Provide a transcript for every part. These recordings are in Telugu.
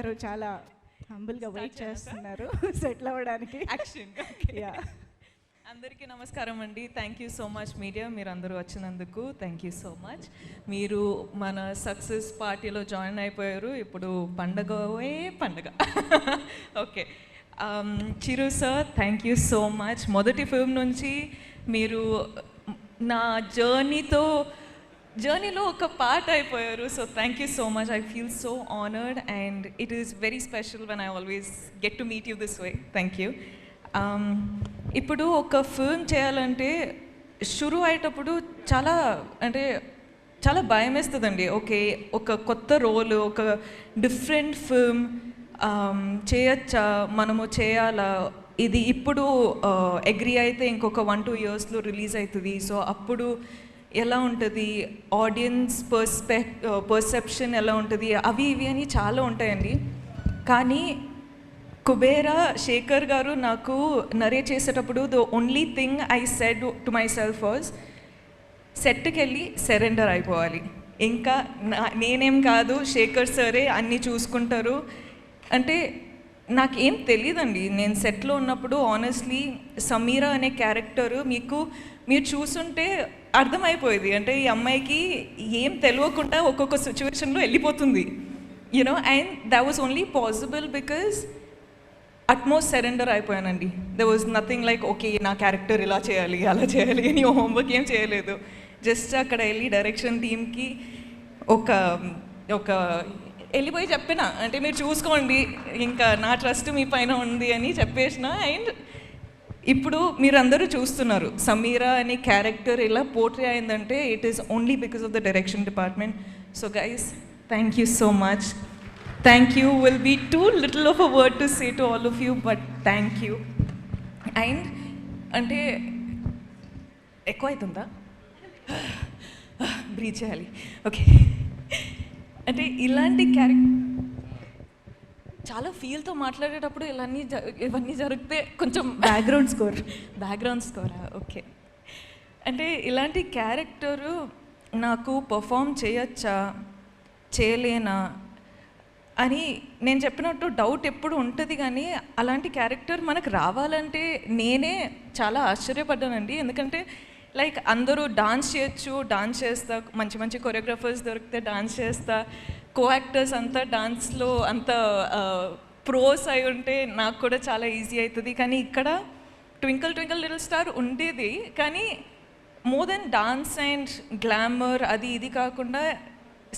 గారు చాలా హంబుల్గా వెయిట్ చేస్తున్నారు. సెటిల్ అవ్వడానికి. యాక్షన్ యా అందరికీ నమస్కారం అండి. Thank you so much media మీరు అందరూ వచ్చినందుకు థ్యాంక్ యూ సో మచ్ మీరు మన సక్సెస్ పార్టీలో జాయిన్ అయిపోయారు. ఇప్పుడు పండగే పండగ? Okay Chiru sir thank you so much మొదటి ఫిల్మ్ నుంచి మీరు నా జర్నీతో జర్నీలో ఒక పార్ట్ అయిపోయారు. So thank you so much I feel so honoured and it is very special when I always get to meet you this way thank you ఇప్పుడు ఒక ఫిల్మ్ చేయాలంటే షురు అయ్యేటప్పుడు చాలా అంటే చాలా భయం వేస్తుందండి. ఓకే ఒక కొత్త రోల్ ఒక డిఫరెంట్ ఫిల్మ్ um, చేయొచ్చా? మనము చేయాలా? ఇది ఇప్పుడు uh, అగ్రి అయితే ఇంకొక వన్ టూ ఇయర్స్లో రిలీజ్ అవుతుంది. సో అప్పుడు ఎలా ఉంటుంది? ఆడియన్స్ పర్స్పెక్ పర్సెప్షన్ ఎలా ఉంటుంది? అవి ఇవి అని చాలా ఉంటాయండి. కానీ కుబేరా శేఖర్ గారు నాకు నరేట్ చేసేటప్పుడు the only thing I said to myself was సెట్కి వెళ్ళి సరెండర్ అయిపోవాలి. ఇంకా నా- నేనేం కాదు శేఖర్ సరే అన్నీ చూసుకుంటారు. అంటే నాకేం తెలియదండి నేను సెట్లో ఉన్నప్పుడు ఆనెస్ట్లీ సమీరా అనే క్యారెక్టర్ మీకు మీరు చూసుంటే అర్థమైపోయేది. అంటే ఈ అమ్మాయికి ఏం తెలియకుండా ఒక్కొక్క సిచ్యువేషన్లో వెళ్ళిపోతుంది. You know and that was only possible because utmost surrender అయిపోయానండి. The was nothing like okay నా క్యారెక్టర్ ఇలా చేయాలి అలా చేయాలి అని హోంవర్క్ ఏం చేయలేదు. జస్ట్ అక్కడ వెళ్ళి డైరెక్షన్ టీమ్కి ఒక ఒక వెళ్ళిపోయి చెప్పిన. అంటే మీరు చూసుకోండి ఇంకా నా ట్రస్ట్ మీ పైన ఉంది అని చెప్పేసిన. అండ్ ఇప్పుడు మీరందరూ చూస్తున్నారు సమీరా అనే క్యారెక్టర్ ఇలా పోట్రీ అయిందంటే it is only because of the direction department so guys thank you so much thank you will be too little of a word to say to all of you but thank you and అంటే ఎక్కువ అవుతుందా బ్రీచ్ చేయాలి. ఓకే అంటే ఇలాంటి క్యారెక్టర్ చాలా ఫీల్తో మాట్లాడేటప్పుడు ఇవన్నీ జ- ఇవన్నీ జరిగితే కొంచెం బ్యాక్గ్రౌండ్ స్కోర్ బ్యాక్గ్రౌండ్ స్కోరా ఓకే అంటే ఇలాంటి క్యారెక్టరు నాకు పర్ఫామ్ చేయొచ్చా? చేయలేనా? అని నేను చెప్పినట్టు డౌట్ ఎప్పుడు ఉంటుంది కానీ అలాంటి క్యారెక్టర్ మనకు రావాలంటే నేనే చాలా ఆశ్చర్యపడ్డానండి. ఎందుకంటే లైక్ అందరూ డాన్స్ చేయొచ్చు డాన్స్ చేస్తా మంచి మంచి కొరియోగ్రాఫర్స్ దొరికితే డాన్స్ చేస్తా కో యాక్టర్స్ అంతా డాన్స్లో అంత ప్రోస్ అయి ఉంటే నాకు కూడా చాలా ఈజీ అవుతుంది కానీ ఇక్కడ ట్వింకల్ ట్వింకల్ లిటిల్ స్టార్ ఉండేది. కానీ more than dance and glamour అది ఇది కాకుండా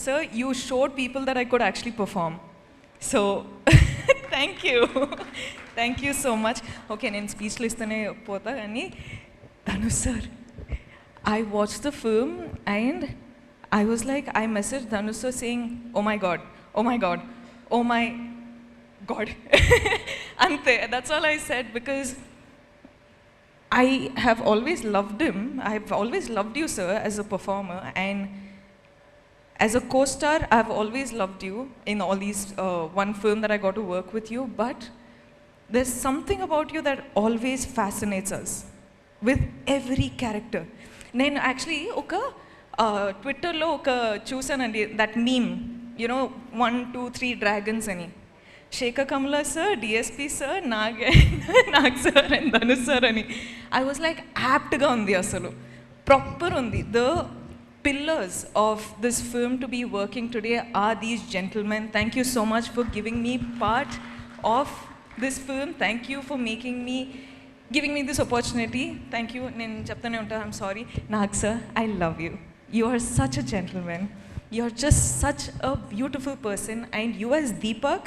sir you showed people that I could actually perform so thank you thank you so much okay నేను స్పీచ్లు ఇస్తూనే పోతా. కానీ Dhanush sir I watch the film and I was like, I messaged Dhanusa saying, oh my God, oh my God, oh my God. Ante, that's all I said because I have always loved him. I've always loved you, sir, as a performer. And as a co star, I've always loved you in all these uh, one film that I got to work with you. But there's something about you that always fascinates us with every character. Then actually, okay. ట్విట్టర్లో ఒక చూసానండి that meme you know one two three dragons అని. Shekhar Kamala sir DSP sir నాగే Nag sir and Dhanush sir అని. ఐ వాజ్ లైక్ యాప్ట్గా ఉంది అసలు. ప్రాపర్ ఉంది. The pillars of this film to be working today ah these gentlemen thank you so much for giving me part of this film thank you for making me giving me this opportunity thank you నేను చెప్తానే ఉంటాను I'm sorry Nag sir I love you You are such a gentleman. You're just such a beautiful person. And you as Deepak,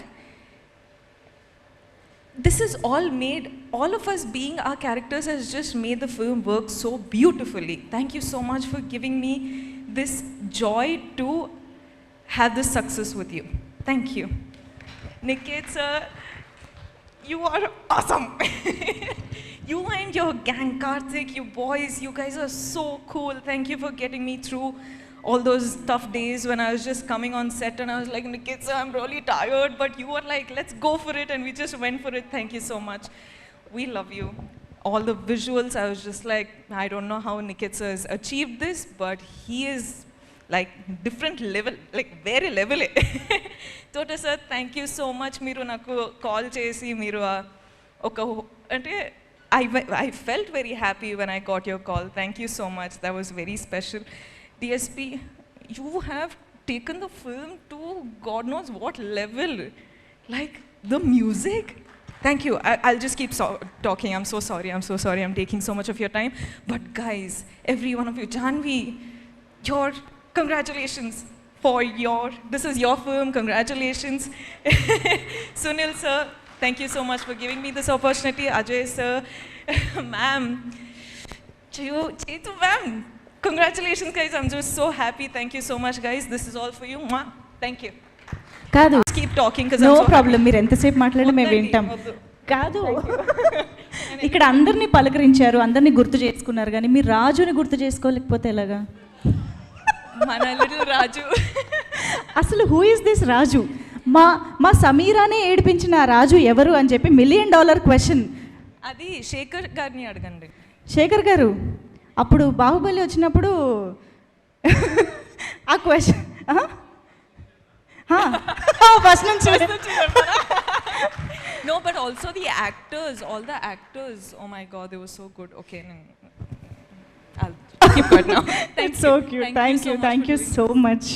this is all made, all of us being our characters has just made the film work so beautifully. Thank you so much for giving me this joy to have this success with you. Thank you. Niket sir, you are awesome. you and your gang, Karthik, you boys, you guys are so cool. Thank you for getting me through all those tough days when I was just coming on set and I was like, Nikitsa, I'm really tired, but you were like, let's go for it, and we just went for it. Thank you so much. We love you. All the visuals, I was just like, I don't know how Nikitsa has achieved this, but he is like different level like వేరే లెవెలే Thota sir thank you so much మీరు నాకు కాల్ చేసి మీరు ఆ ఒక అంటే I, I felt very happy when I got your call. Thank you so much. That was very special. DSP, you have taken the film to God knows what level. Like the music. Thank you. I, will just keep so talking. I'm so sorry. I'm so sorry. I'm taking so much of your time. But guys, every one of you, Janvi, your congratulations for your, this is your film. Congratulations. Sunil sir, Thank you so much for giving me this opportunity, Ajay sir, ma'am. Chayu, Chetu ma'am. Congratulations, guys. I'm just so happy. Thank you so much, guys. This is all for you. Mwah. Thank you. కాదు talking because నో ప్రాబ్లం మీరు ఎంతసేపు మాట్లాడినా మేము వింటాం. కాదు ఇక్కడ అందరినీ పలకరించారు అందరినీ గుర్తు చేసుకున్నారు కానీ మీరు రాజుని గుర్తు చేసుకోలేకపోతే ఎలాగా. మన little రాజు అసలు హూ ఇస్ దిస్ రాజు మా మా సమీరానే ఏడిపించిన రాజు ఎవరు అని చెప్పి మిలియన్ డాలర్ క్వశ్చన్ అది శేఖర్ గారిని అడగండి. శేఖర్ గారు అప్పుడు బాహుబలి వచ్చినప్పుడు ఆ క్వశ్చన్ ఫస్ట్ నుంచి no but also the actors all the actors oh my god they was so good okay so cute thank you thank you so much